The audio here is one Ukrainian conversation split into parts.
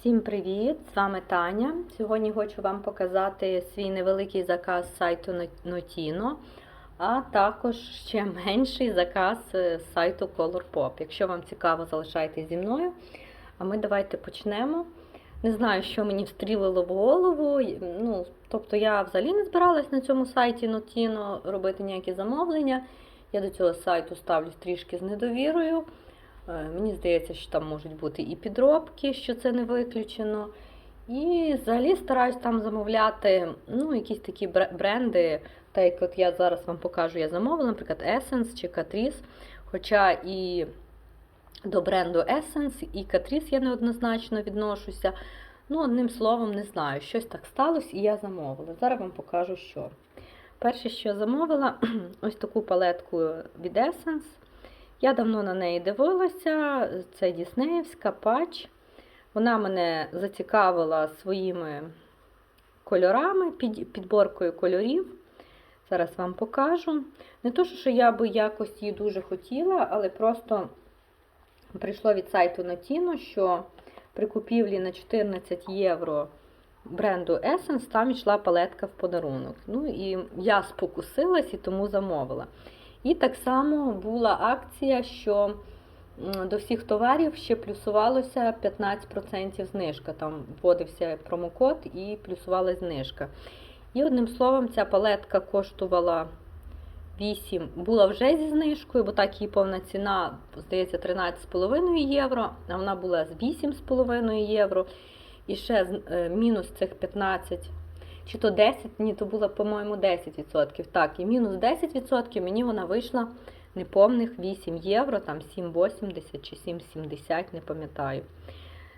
Всім привіт! З вами Таня. Сьогодні хочу вам показати свій невеликий заказ сайту Notino, а також ще менший заказ з сайту ColorPop. Якщо вам цікаво, залишайтесь зі мною. А ми давайте почнемо. Не знаю, що мені встрілило в голову. Ну, Тобто я взагалі не збиралась на цьому сайті Notino робити ніякі замовлення. Я до цього сайту ставлюсь трішки з недовірою. Е, Мені здається, що там можуть бути і підробки, що це не виключено. І взагалі стараюсь там замовляти ну, якісь такі бренди, так як от я зараз вам покажу, я замовила, наприклад, Essence чи Catrice. Хоча і до бренду Essence і Catrice я неоднозначно відношуся. Ну, одним словом, не знаю, щось так сталося, і я замовила. Зараз вам покажу, що. Перше, що я замовила, ось таку палетку від Essence. Я давно на неї дивилася, це Діснеївська патч. Вона мене зацікавила своїми кольорами, підборкою кольорів. Зараз вам покажу. Не то, що я би якось її дуже хотіла, але просто прийшло від сайту Notino, що при купівлі на 14 євро бренду Essence там йшла палетка в подарунок. Ну і я спокусилась і тому замовила. І так само була акція, що до всіх товарів ще плюсувалося 15% знижка. Там вводився промокод і плюсувалася знижка. І одним словом, ця палетка коштувала 8, була вже зі знижкою, бо так її повна ціна, здається, 13,5 євро, а вона була з 8,5 євро. І ще мінус цих 15 чи то 10, ні, то було, по-моєму, 10%. Так, і мінус 10% мені вона вийшла неповних 8 євро, там 7,80 чи 7,70, не пам'ятаю.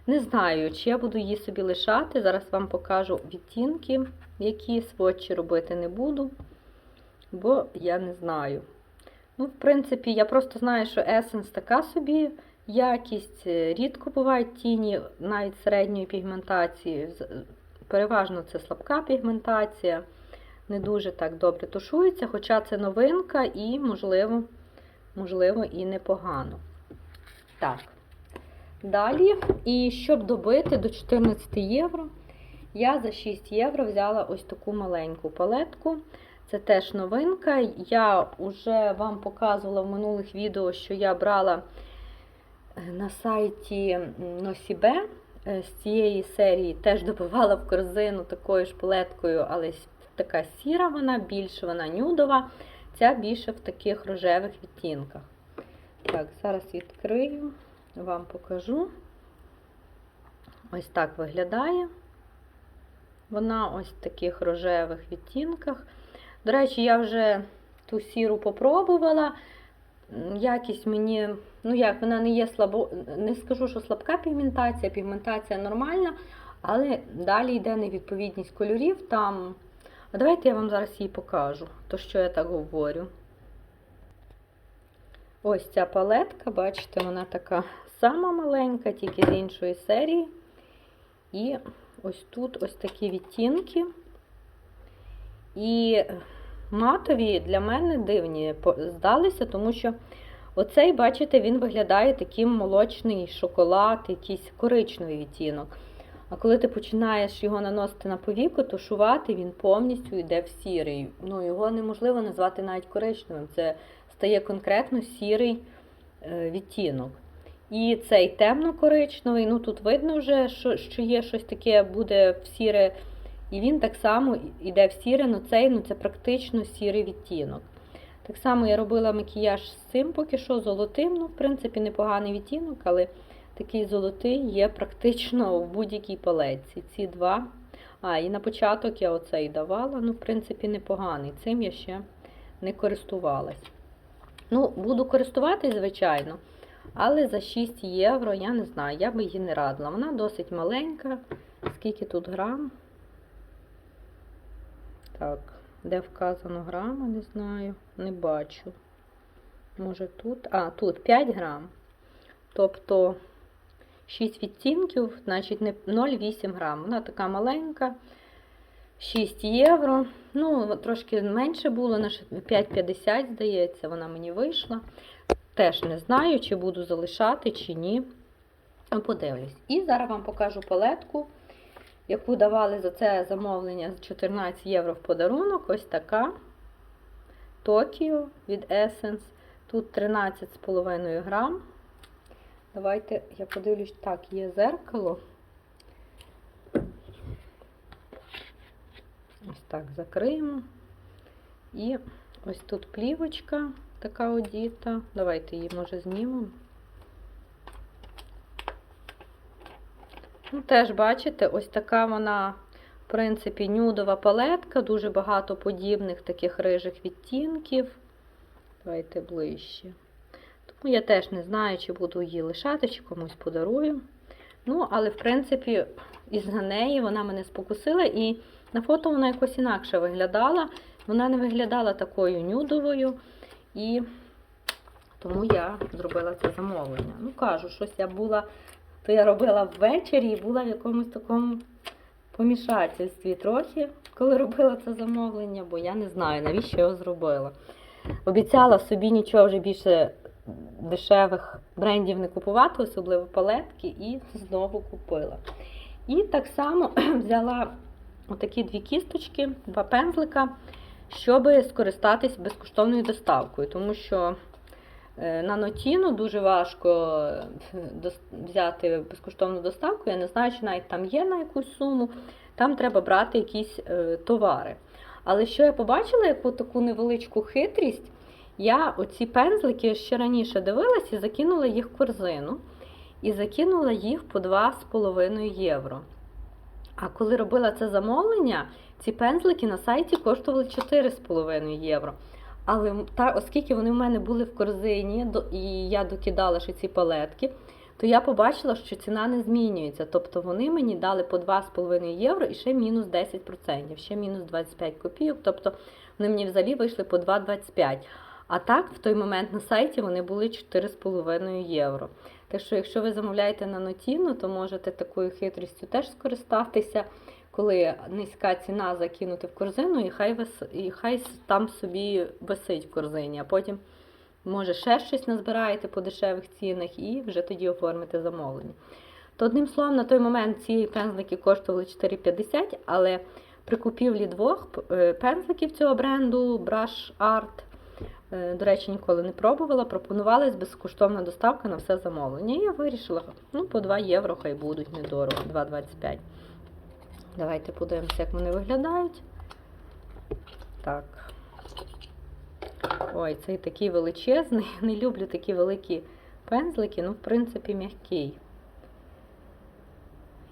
Не знаю, чи я буду її собі лишати. Зараз вам покажу відтінки, які сводчі робити не буду, бо я не знаю. Ну, в принципі, я просто знаю, що Essence така собі якість. Рідко бувають тіні навіть середньої пігментації. Переважно це слабка пігментація, не дуже так добре тушується, хоча це новинка і, можливо, можливо, і непогано. Так, далі, і щоб добити до 14 євро, я за 6 євро взяла ось таку маленьку палетку. Це теж новинка. Я вже вам показувала в минулих відео, що я брала на сайті Nosibe. Е, з цієї серії теж добивала в корзину такою ж палеткою, але така сіра, вона більше вона нюдова, ця більше в таких рожевих відтінках. Так, зараз відкрию, вам покажу. Ось так виглядає. Вона ось в таких рожевих відтінках. До речі, я вже ту сіру попробувала. Якість мені, ну як, вона не є слабо, не скажу, що слабка пігментація, пігментація нормальна, але далі йде невідповідність кольорів там. А давайте я вам зараз її покажу, то що я так говорю. Ось ця палетка, бачите, вона така сама маленька, тільки з іншої серії. І ось тут ось такі відтінки. І матові для мене дивні здалися, тому що оцей, бачите, він виглядає таким молочний шоколад, якийсь коричневий відтінок. А коли ти починаєш його наносити на повіку, тушувати, він повністю йде в сірий. Ну, Його неможливо назвати навіть коричневим. Це стає конкретно сірий е, відтінок. І цей темно-коричневий, ну тут видно вже, що є щось таке, буде в сіре і він так само йде в сіре, але цей ну це практично сірий відтінок. Так само я робила макіяж з цим поки що золотим. Ну, в принципі, непоганий відтінок, але такий золотий є практично в будь-якій палеці. Ці два. А, і на початок я оцей давала, ну, в принципі, непоганий. Цим я ще не користувалась. Ну, буду користуватись, звичайно. Але за 6 євро, я не знаю, я би її не радила. Вона досить маленька. Скільки тут грам? Так, де вказано грама, не знаю, не бачу. Може тут. А, тут 5 грам. Тобто 6 відтінків, значить, 0,8 грам. Вона така маленька. 6 євро. Ну, трошки менше було, на 5,50, здається, вона мені вийшла. Теж не знаю, чи буду залишати, чи ні. Подивлюсь. І зараз вам покажу палетку, яку давали за це замовлення з 14 євро в подарунок. Ось така Tokyo від Essence. Тут 13,5 грам. Давайте я подивлюсь, так, є зеркало. Ось так закриємо. І ось тут плівочка така одіта. Давайте її, може, знімемо. Ну, теж бачите, ось така вона, в принципі, нюдова палетка, дуже багато подібних таких рижих відтінків. Давайте ближче. Тому я теж не знаю, чи буду її лишати, чи комусь подарую. Ну, але, в принципі, із-за неї вона мене спокусила, і на фото вона якось інакше виглядала. Вона не виглядала такою нюдовою, і тому я зробила це замовлення. Ну, кажу, щось я була, то я робила ввечері і була в якомусь такому помішательстві трохи, коли робила це замовлення, бо я не знаю, навіщо його зробила. Обіцяла собі нічого вже більше дешевих брендів не купувати, особливо палетки, і знову купила. І так само взяла отакі дві кісточки, два пензлика, щоб скористатись безкоштовною доставкою, тому що е, на нотіну дуже важко е, взяти безкоштовну доставку. Я не знаю, чи навіть там є на якусь суму. Там треба брати якісь е, товари. Але що я побачила, яку таку невеличку хитрість, я оці пензлики ще раніше дивилась і закинула їх в корзину. І закинула їх по 2,5 євро. А коли робила це замовлення, ці пензлики на сайті коштували 4,5 євро. Але та, оскільки вони в мене були в корзині, до- і я докидала ще ці палетки, то я побачила, що ціна не змінюється. Тобто вони мені дали по 2,5 євро і ще мінус 10%, ще мінус 25 копійок. Тобто вони мені взагалі вийшли по 2,25. А так, в той момент на сайті вони були 4,5 євро. Так що, якщо ви замовляєте на нотіну, то можете такою хитрістю теж скористатися, коли низька ціна закинути в корзину, і хай, вис... і хай там собі висить в корзині, а потім, може, ще щось назбираєте по дешевих цінах і вже тоді оформите замовлення. То, одним словом, на той момент ці пензлики коштували 4,50, але при купівлі двох е, пензликів цього бренду Brush Art До речі, ніколи не пробувала. Пропонувалась безкоштовна доставка на все замовлення. І я вирішила, ну, по 2 євро хай будуть недорого, 2,25. Давайте подивимося, як вони виглядають. Так. Ой, цей такий величезний. Не люблю такі великі пензлики, ну, в принципі, м'який.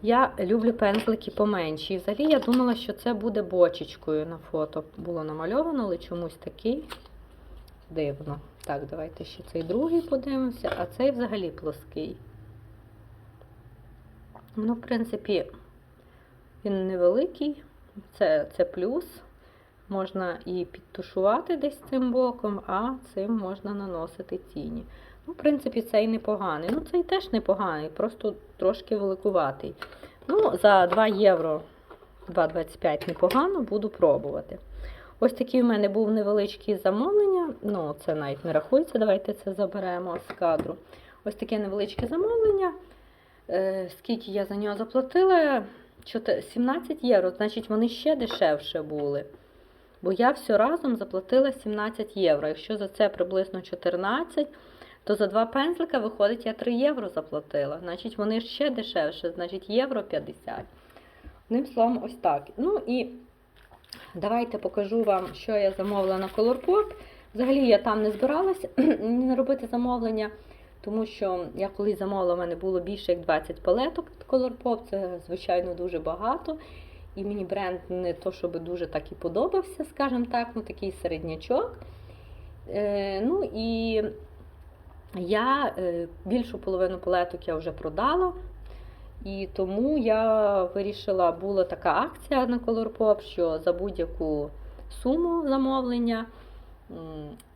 Я люблю пензлики поменші. І взагалі я думала, що це буде бочечкою на фото. Було намальовано, але чомусь такий. Дивно. Так, давайте ще цей другий подивимося, а цей взагалі плоский. Ну, в принципі, він невеликий, це, це плюс. Можна і підтушувати десь цим боком, а цим можна наносити тіні. Ну, в принципі, цей непоганий. Ну, цей теж непоганий, просто трошки великуватий. Ну, за 2 євро 2,25 непогано, буду пробувати. Ось такий в мене був невеличкий замовлення. Ну, це навіть не рахується, давайте це заберемо з кадру. Ось таке невеличке замовлення. Е, скільки я за нього заплатила? 17 євро, значить, вони ще дешевше були. Бо я все разом заплатила 17 євро. Якщо за це приблизно 14, то за два пензлика виходить, я 3 євро заплатила. Значить, вони ще дешевше, значить, євро 50. Одним словом, ось так. Ну і Давайте покажу вам, що я замовила на Colourpop. Взагалі я там не збиралася не робити замовлення, тому що я колись замовила, в мене було більше як 20 палеток від Colourpop, це, звичайно, дуже багато. І мені бренд не то, щоб дуже так і подобався, скажімо так, ну такий середнячок. Е, ну і я е, більшу половину палеток я вже продала. І тому я вирішила, була така акція на Colourpop, що за будь-яку суму замовлення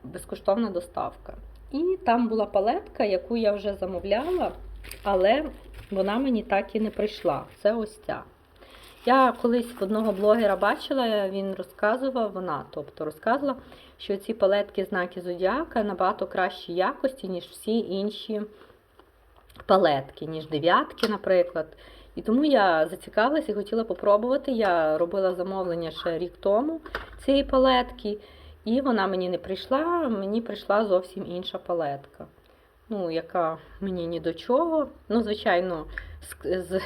безкоштовна доставка. І там була палетка, яку я вже замовляла, але вона мені так і не прийшла. Це ось ця. Я колись одного блогера бачила, він розказував, вона, тобто розказувала, що ці палетки знаки Зодіака набагато кращої якості, ніж всі інші палетки, ніж дев'ятки, наприклад. І тому я зацікавилася і хотіла попробувати. Я робила замовлення ще рік тому цієї палетки, і вона мені не прийшла, мені прийшла зовсім інша палетка. Ну, яка мені ні до чого. Ну, звичайно, з, з...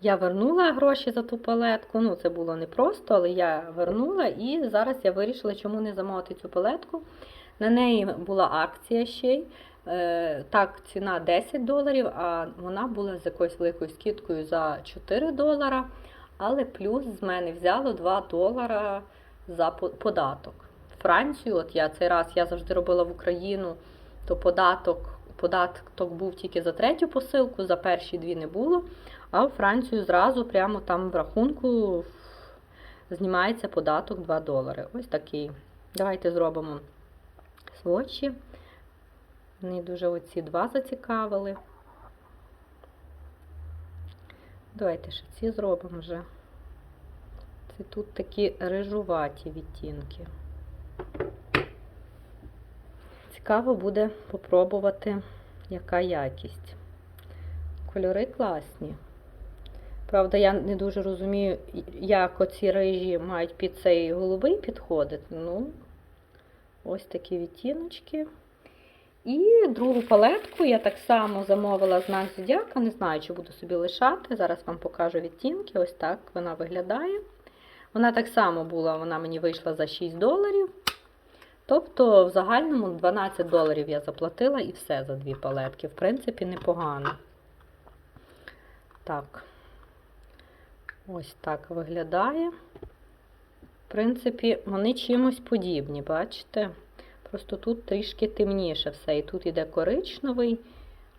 я вернула гроші за ту палетку. Ну, це було непросто, але я вернула і зараз я вирішила, чому не замовити цю палетку. На неї була акція ще й. Е, Так, ціна 10 доларів, а вона була з якоюсь великою скидкою за 4 долара. Але плюс з мене взяло 2 долара за податок. Францію, от я цей раз я завжди робила в Україну, то податок, податок був тільки за третю посилку, за перші дві не було. А в Францію зразу прямо там в рахунку знімається податок 2 долари. Ось такий. Давайте зробимо свочі. Мені дуже оці два зацікавили. Давайте ще ці зробимо вже. Це тут такі рижуваті відтінки. Цікаво буде попробувати, яка якість. Кольори класні. Правда, я не дуже розумію, як оці рижі мають під цей голубий підходити. Ну, ось такі відтіночки. І другу палетку я так само замовила знак Зодіака. Не знаю, чи буду собі лишати. Зараз вам покажу відтінки. Ось так вона виглядає. Вона так само була, вона мені вийшла за 6 доларів. Тобто, в загальному 12 доларів я заплатила і все за дві палетки. В принципі, непогано. Так, ось так виглядає. В принципі, вони чимось подібні, бачите? Просто тут трішки темніше все. І тут іде коричневий,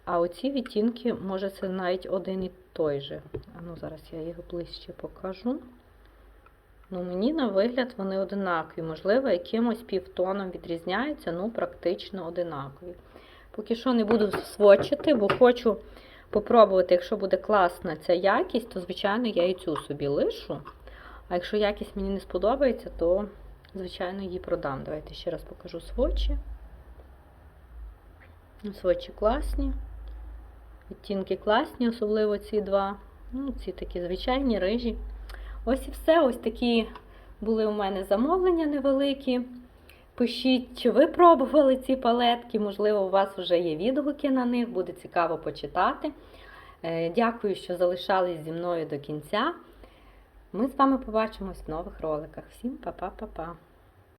а оці відтінки, може, це навіть один і той же. А ну, зараз я їх ближче покажу. Ну, мені на вигляд вони одинакові. Можливо, якимось півтоном відрізняються, ну, практично одинакові. Поки що не буду свочити, бо хочу попробувати, якщо буде класна ця якість, то, звичайно, я і цю собі лишу. А якщо якість мені не сподобається, то, звичайно, її продам. Давайте ще раз покажу свочі. Свочі класні. Відтінки класні, особливо ці два. Ну, ці такі звичайні рижі. Ось і все. Ось такі були у мене замовлення невеликі. Пишіть, чи ви пробували ці палетки, можливо, у вас вже є відгуки на них, буде цікаво почитати. Е, Дякую, що залишались зі мною до кінця. Ми з вами побачимось в нових роликах. Всім па-па-па-па!